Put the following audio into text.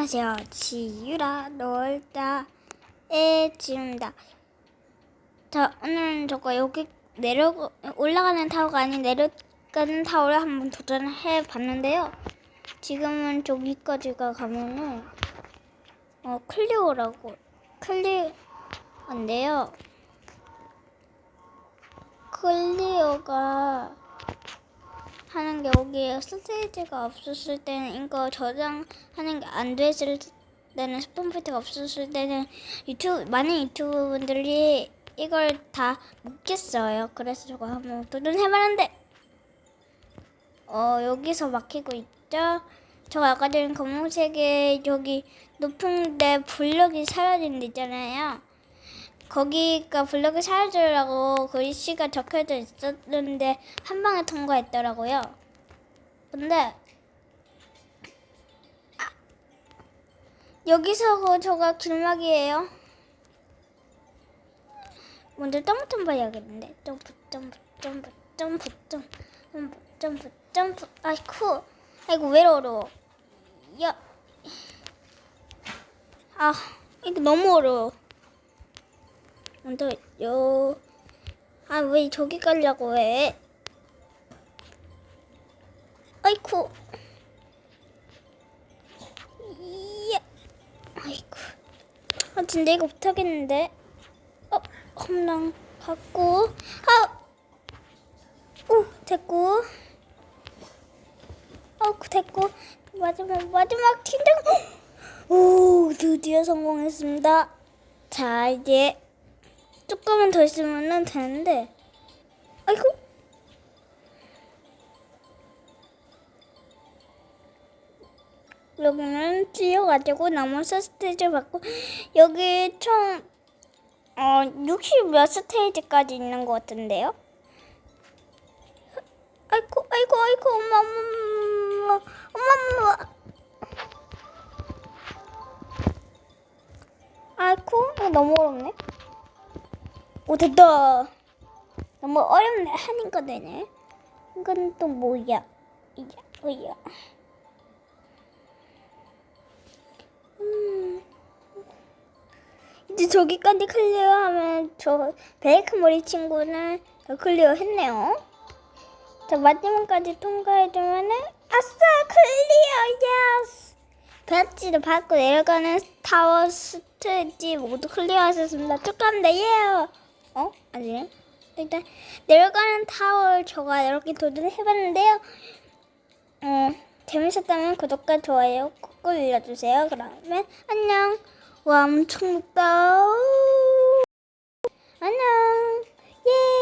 안녕하세요. 지유라 놀다 에 지입니다. 자, 오늘은 저거 여기 내려 올라가는 타워가 아닌 내려가는 타워를 한번 도전해 봤는데요. 지금은 저기까지가 가면은 어 클리어라고 클리어인데요. 클리어가 하는 게 여기에 스테이지가 없었을 때는 이거 저장하는 게 안 됐을 때는 스폰 포인트가 없었을 때는 유튜브 많은 유튜브 분들이 이걸 다 묻겠어요. 그래서 저거 한번 도전해봤는데 어 여기서 막히고 있죠. 저 아까 전에 검은색에 저기 높은데 블럭이 사라진 데 있잖아요. 거기가 블럭이 사라지라고 글씨가 적혀져 있었는데 한 방에 통과했더라고요. 근데 아, 여기서 그 저가 길막이에요. 먼저 점프 해야겠는데 점프 점프 점프 점프 점프 점프 점프 점프 아이쿠 아이고 외로워 야. 아 이거 너무 어려워. 먼저 요. 아 왜 저기 가려고 해? 아이쿠. 이야. 아이쿠. 아 진짜 이거 못하겠는데. 어 홈랑 받고. 아. 오 됐고. 어 됐고. 마지막 마지막 팀장. 오 드디어 성공했습니다. 자 이제. 조금만 더 있으면 되는데. 아이고. 여기는 뛰어가지고 나머지 스테이지 받고 여기 총 어, 60몇 스테이지까지 있는 것 같은데요? 아이고, 아이고, 아이고, 엄마, 엄마, 엄마, 엄마, 엄마. 아이고, 이거 너무 어렵네. 오 됐다. 너무 어렵네 하니까 되네. 이건 또 뭐야? 이야, 뭐야? 음. 이제 저기까지 클리어 하면 저 베이크 머리 친구는 다 클리어 했네요. 자 마지막까지 통과해주면은 아싸 클리어 예스. 배지를 밟고 내려가는 타워 스테이지 모두 클리어하셨습니다. 축하합니다. 예. 어? 아니네. 일단 내려가는 타월 제가 이렇게 도전을 해봤는데요. 음, 재밌었다면 구독과 좋아요 꾹꾹 눌러주세요. 그러면 안녕. 와 엄청 높다. 안녕. 예.